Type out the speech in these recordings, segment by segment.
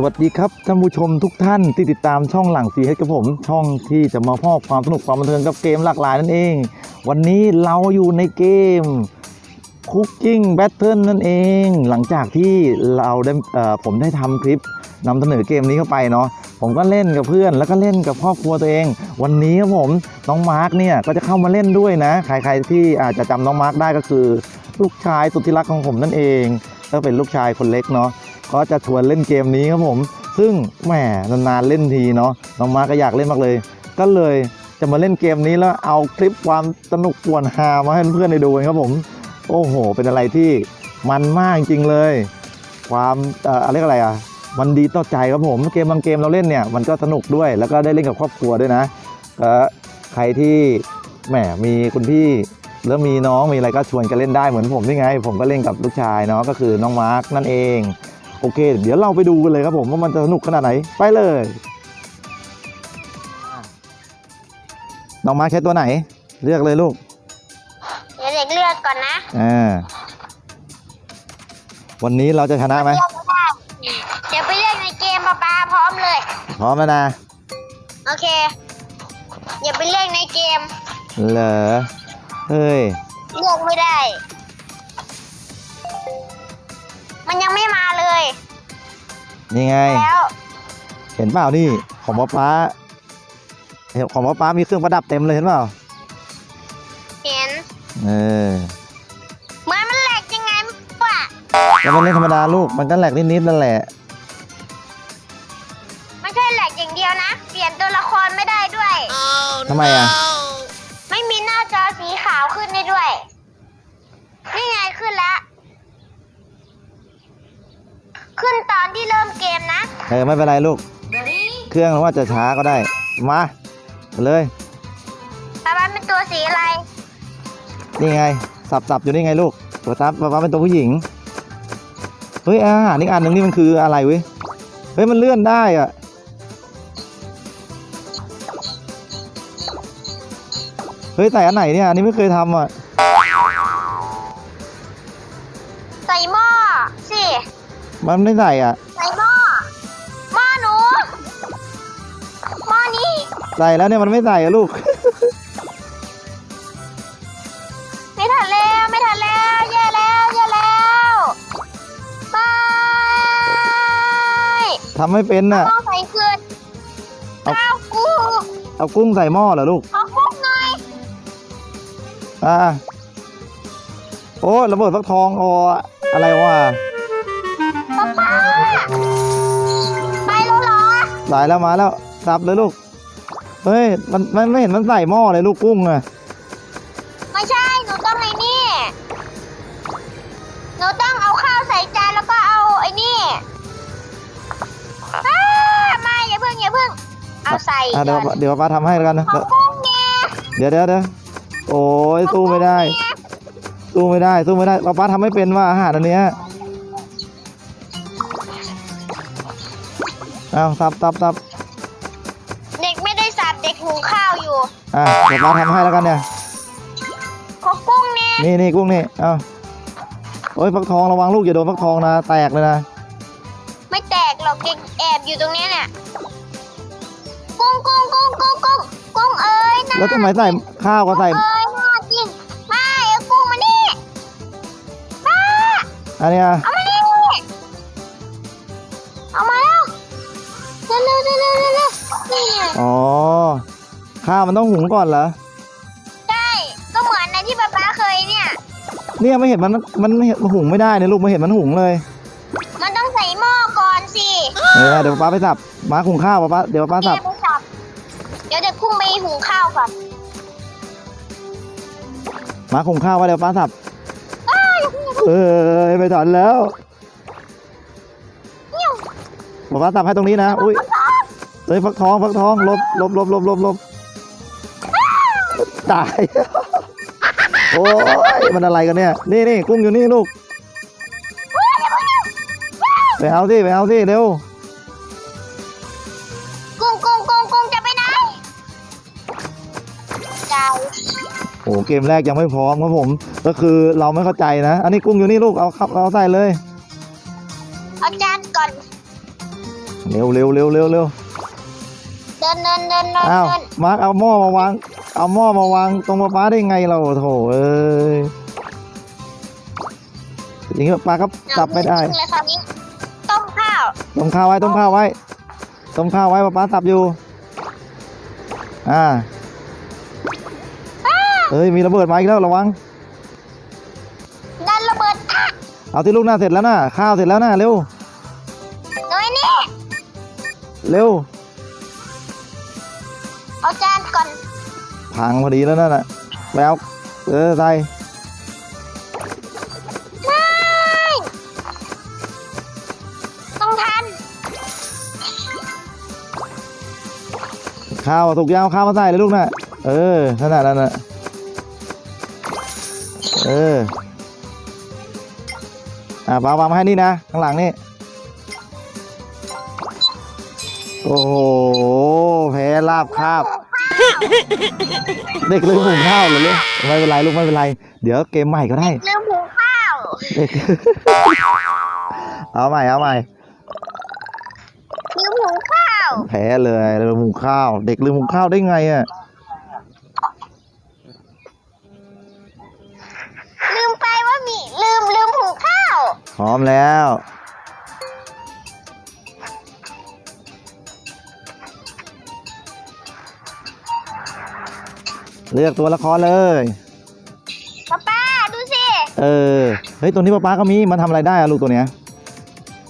สวัสดีครับท่านผู้ชมทุกท่านที่ติดตามช่องหลังสีให้กับผม ช่องที่จะมามอบความสนุกความบันเทิงกับเกมหลากหลายนั่นเอง วันนี้เราอยู่ในเกม Cooking Battle นั่นเอง หลังจากที่เราได้ผมได้ทำคลิปนำเสนอเกมนี้เข้าไปเนาะผมก็เล่นกับเพื่อนแล้วก็เล่นกับครอบครัวตัวเอง วันนี้ครับผมน้องมาร์กเนี่ยก็จะเข้ามาเล่นด้วยนะ ใครๆที่อาจจะจำน้องมาร์กได้ก็คือ ลูกชายสุดที่รักของผมนั่นเองก็เป็นลูกชายคนเล็กเนาะ ก็จะชวนเล่นเกมนี้ครับผม ซึ่งแหมนานๆเล่นทีเนาะน้องมาร์ก็อยากเล่นมากเลย ก็เลยจะมาเล่นเกมนี้แล้วเอาคลิปความสนุกป่วนฮามาให้เพื่อนๆได้ดูกันครับผม โอ้โห เป็นอะไรที่มันมากจริงๆเลย ความเอ่ออะไรกอะไรอะมันดีต่อใจครับผมเกมบางเกมเราเล่นเนี่ยมันก็สนุกด้วยแล้วก็ได้เล่นกับครอบครัวด้วยนะก็ใครที่แหมมีคุณพี่แล้วมีน้องมีอะไรก็ชวนกันเล่นได้เหมือนผมนี่ไง ผมก็เล่นกับลูกชายเนาะก็คือน้องมาร์คนั่นเอง โอเค เดี๋ยวเราไปดูกันเลยครับผมว่ามันจะสนุกขนาดไหน ไปเลยน้องมาร์คใช้ตัวไหน เลือกเลยลูกเดี๋ยวเด็กเลือกก่อนนะอ่าวันนี้เราจะชนะไหมเลือกไม่ได้เดี๋ยวไปเลือกในเกมปะปาพร้อมเลย พร้อมแล้วนะ โอเคเดี๋ยวไปเลือกในเกม เหรอ เฮ้ย เลือกไม่ได้ นี่ไง แล้วเห็นเปล่านี่ ของป๊าป๊าเห็นของป๊าป๊ามีเครื่องประดับเต็มเลยเห็นเปล่า เห็นเออเหมือนมันแหลกยังไงปะแล้วมันเล่นธรรมดาลูก มันก็แหลกนิดๆนั่นแหละ ไม่ใช่แหลกอย่างเดียวนะ เปลี่ยนตัวละครไม่ได้ด้วย ทำไมอะ ไม่มีหน้าจอสีขาวขึ้นได้ด้วย นี่ไงขึ้นแล้ว ขึ้นตอนที่เริ่มเกมนะเออไม่เป็นไรลูก เครื่องว่าจะช้าก็ได้ มาเลยปาปาเป็นตัวสีอะไร นี่ไง สับสับอยู่นี่ไงลูกตัวซับป๊าป๊าเป็นตัวผู้หญิง เฮ้ยอาหารอีกอันหนึ่งนี่มันคืออะไรเว้ย เฮ้ยมันเลื่อนได้อะเฮ้ยใส่อันไหนเนี่ยอันนี้ไม่เคยทำอะ มันไม่ใส่อะ ใส่หม้อหม้อหนูหม้อนี้ใส่แล้วเนี่ยมันไม่ใส่อะลูก ไม่ทันแล้วไม่ทันแล้วแย่แล้วแย่แล้วไปทำไม่เป็นน่ะ หม้อใส่คืนเอา ข้าวกูเอากุ้งใส่หม้อเหรอลูกขอคุกหน่อยอ่า โอ้ระเบิดฟักทองอ๋ออะไรวะป๊าป้า ไปแล้วเหรอ สายแล้วมาแล้วสับเลยลูก เฮ้ย มันมันไม่เห็นมันใส่หม้อเลยลูกกุ้งอะไม่ใช่ หนูต้องไอ้นี่ หนูต้องเอาข้าวใส่จานแล้วก็เอาไอ้นี่อ้าไม่อย่าเพิ่งอย่าเพิ่ง เอาใส่อะเดี๋ยวก่อนเดี๋ยวป้าทำให้แล้วกันนะ ขอกุ้งเนี่ยเดี๋ยวเดี๋ยวเดี๋ยวโอ้ยสู้ไม่ได้สู้ไม่ได้สู้ไม่ได้ป้าป้าทำไม่เป็นว่าอาหารอันเนี้ย เอาซับซับซับเด็กไม่ได้สับเด็กหุงข้าวอยู่อะเดี๋ยวป้าทำให้แล้วกันเนี่ยขอกุ้งเนี่ยนี่นี่กุ้งนี่เอาโอ้ยฟักทองระวังลูกอย่าโดนฟักทองนะแตกเลยนะไม่แตกหรอกเด็กแอบอยู่ตรงเนี้ยเนี่ยกุ้งกุ้งกุ้งกุ้งกุ้งกุ้งเอ้ยนะแล้วทำไมใส่ข้าวก็ใส่เอ้ยน่าจริงไม่เอากุ้งมานี่ป้าอันเนี้ย เอามานี่เอา ข้าวมันต้องหุงก่อนเหรอ ใช่ ก็เหมือนในที่ป๊าป๊าเคยเนี่ย เนี่ยไม่เห็นมันมันไม่เห็นมันหุงไม่ได้เนี่ยลูกไม่เห็นมันหุงเลย มันต้องใส่หม้อก่อนสิเออเดี๋ยวป้าไปสับมาหุงข้าวป้าเดี๋ยวป้าสับเดี๋ยวไปสับเดี๋ยวเด็กพุ่งไปหุงข้าวก่อนมาหุงข้าวว่าเดี๋ยวป้าสับ อ้าวอย่าเพิ่งอย่าเพิ่งเออไปถอนแล้วเงี้ยวบอกว่าสับให้ตรงนี้นะ อุ้ยเฮ้ยฟักทองฟักทองลบลบลบลบลบลบ ตาย โอ้ยมันอะไรกันเนี่ย นี่นี่กุ้งอยู่นี่ลูก ไปเอาสิไปเอาสิเร็ว กุ้งกุ้งกุ้งกุ้งจะไปไหนใจโอ้เกมแรกยังไม่พร้อมครับผม ก็คือเราไม่เข้าใจนะ อันนี้กุ้งอยู่นี่ลูก เอาครับเอาใส่เลย เอาจานก่อน เร็วเร็วเร็วเร็วเร็วเดินเดินเดินเดินอ้าวเดินมาร์คเอาหม้อมาวาง เอาหม้อมาวางตรงป้าได้ไงเราโถเอ้ยอย่างงี้ป้าครับจับไม่ได้เอาเลยคราวนี้ต้มข้าวต้มข้าวไว้ต้มข้าวไว้ต้มข้าวไว้ป้าสับอยู่ อ่าเอ้ยมีระเบิดมาอีกแล้วระวังดันระเบิดอะเอาที่ลูกหน้าเสร็จแล้วนะข้าวเสร็จแล้วนะเร็วน้อยนี่เร็วเอาจานก่อน พังพอดีแล้วนั่นน่ะไปเอาเออใส่ไม่ต้องทันข้าวถูกยาวข้าวมาใส่เลยลูกน่ะ เออนั่นน่ะนั่นน่ะเอออ่าปาวางมาให้นี่นะข้างหลังนี่โอ้โหแพ้ลาบคาบ เด็กลืมหุงข้าวเหรอลูกไม่เป็นไรลูกไม่เป็นไร เดี๋ยวเกมใหม่ก็ได้ลืมหุงข้าว เด็กเอาใหม่เอาใหม่ลืมหุงข้าวแพ้เลยลืมหุงข้าว เด็กลืมหุงข้าวได้ไงอะลืมไปว่ามีลืมลืมหุงข้าว พร้อมแล้ว เลือกตัวละครเลยป้าป้าดูสิ เออเฮ้ยตัวนี้ป้าป๊าก็มีมันทำอะไรได้อะลูกตัวเนี้ย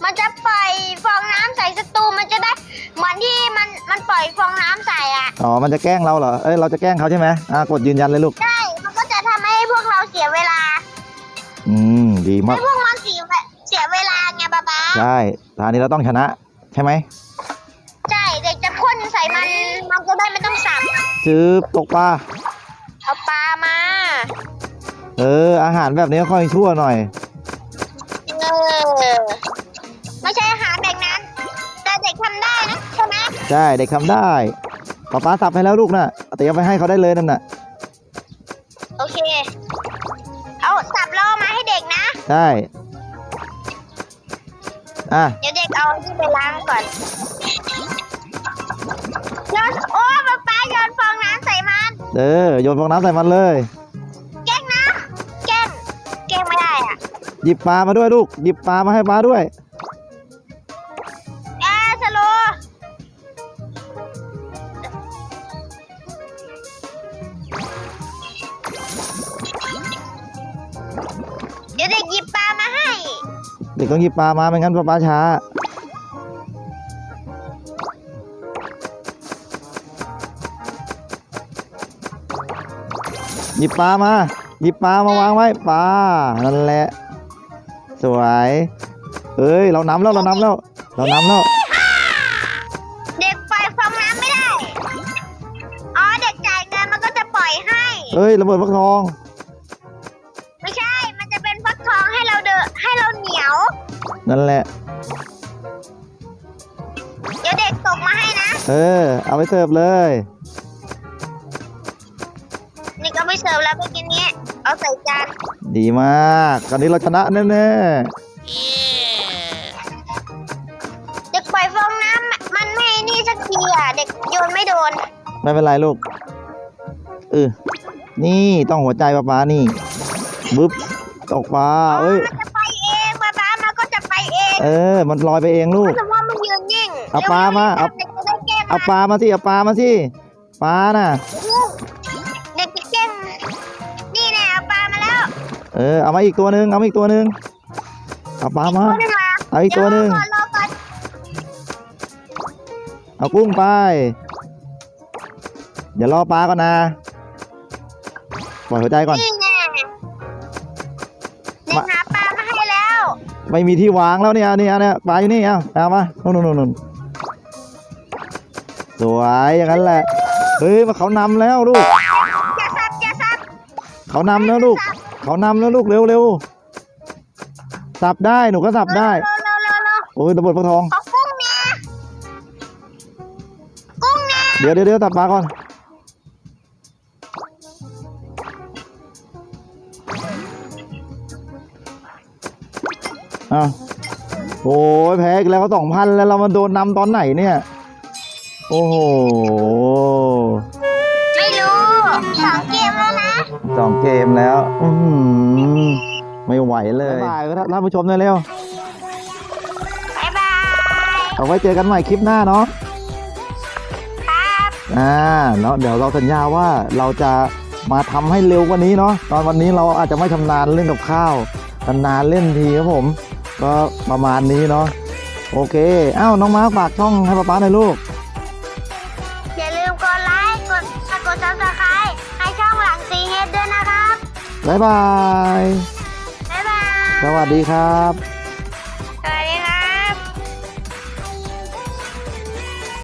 มันจะปล่อยฟองน้ำใส่ศัตรูมันจะได้เหมือนที่มันมันปล่อยฟองน้ำใส่อะอ๋อมันจะแกล้งเราเหรอเอ้ยเราจะแกล้งเขาใช่ไหมอ่ากดยืนยันเลยลูกใช่มันก็จะทำให้พวกเราเสียเวลาอืมดีมาให้กพวกมันเสียเวเสียเวลาไงป้าป้าใช่ทางนี้เราต้องชนะ ใช่ไหมใช่เด็กจะพ่นใส่มันมันก็ได้ไม่ต้องสับจืบตกปลาเอาปลามา เออ อาหารแบบนี้ค่อยชั่วหน่อย เออไม่ใช่อาหารแบบนั้นแต่เด็กทำได้นะใช่ไหมใช่เด็กทำได้ป้าป๊าสับให้แล้วลูกนะแต่ยังไปให้เขาได้เลยนั่นน่ะโอเค เอาสับล่อมาให้เด็กนะใช่อะเดี๋ยวเด็กเอาที่ไปล้างก่อนโยนโอ้ป๊าป๊าโยนฟองน้ำใส่มัน เออโยนฟองน้ำใส่มันเลย หยิบปลามาด้วยลูก หยิบปลามาให้ปลาด้วยแอร์สโลว์เดี๋ยวเด็กหยิบปลามาให้ เด็กต้องหยิบปลามาไม่งั้นปลาปลาช้า หยิบปลามา หยิบปลามาวางไว้ปลานั่นแหละ สวยเอ้ย เรานำแล้ว เรานำแล้ว เรานำแล้ว เด็กปล่อยฟองน้ำไม่ได้ อ๋อ เด็กจ่ายเงินมันก็จะปล่อยให้ เอ้ย ระเบิดฟักทอง ไม่ใช่ มันจะเป็นฟักทองให้เราเดนให้เราเหนียว นั่นแหละ เดี๋ยวเด็กส่งมาให้นะ เออ เอาไปเสิร์ฟเลย นี่ก็ไม่เสิร์ฟแล้วเมื่อกี้นี้ เอาใส่จาน ดีมากตอนนี้เราชนะแน่เด็กปล่อยฟองน้ำมันไม่นี่สักทีอะเด็กโยนไม่โดนๆไม่เป็นไรลูกเออนี่ต้องหัวใจปลาปลานี่บึ๊บตกปลาเอ้ย มันจะไปเองป๊าป๊ามันก็จะไปเองเออ มันลอยไปเองลูกสมมติมันยืนนิ่งเอาปลามาเอา เด็กจะได้แกล้งเอาปลามาสิเอาปลามาสิปลาน่ะ เออเอามาอีกตัวหนึ่งเอามาอีกตัวหนึ่งเอาปลามาตัวหนึงมาเอาอีกตัวหนึ่ง เดี๋ยวรอก่อนรอก่อนเอากุ้งไป เดี๋ยวรอปลาก่อนนะปล่อยหัวใจก่อน นี่แน่เด็กมา หาปลามาให้แล้วไม่มีที่วางแล้วเนี่ยเนี่ยเนี่ยปลาอยู่นี่เอาเอามานู่นนู่นนู่นสวยอย่างนั้นแหละ เฮ้ยมาเขานำแล้วลูกอย่าซับอย่าซับเขานำแล้วลูก เขานำแล้วลูกเร็วเร็วสับได้หนูก็สับได้ เร็วเร็วเร็วเร็วโอ้ยระเบิดฟักทอง ขอกุ้งเนี่ยกุ้งเนี่ยเดี๋ยวเดี๋ยวเดี๋ยวตับปลาก่อนอ้าวโอ้ยแพ้อีกแล้วก็สองพันแล้วเรามาโดนนำตอนไหนเนี่ย โอ้โห สองเกมแล้วอือหือไม่ไหวเลยบายก็ท่านผู้ชมเลยเร็วบ๊ายบายเอาไว้เจอกันใหม่คลิปหน้าเนาะครับอ่าแล้วเดี๋ยวเราสัญญาว่าเราจะมาทำให้เร็วกว่านี้เนาะตอนวันนี้เราอาจจะไม่ชำนาญเรื่องกับข้าวนานๆเล่นทีครับผม ก็ประมาณนี้เนาะโอเคอ้าวน้องมาร์คฝากช่องให้ป๊าป๊าหน่อยลูก บ๊ายบาย บ๊ายบาย สวัสดีครับ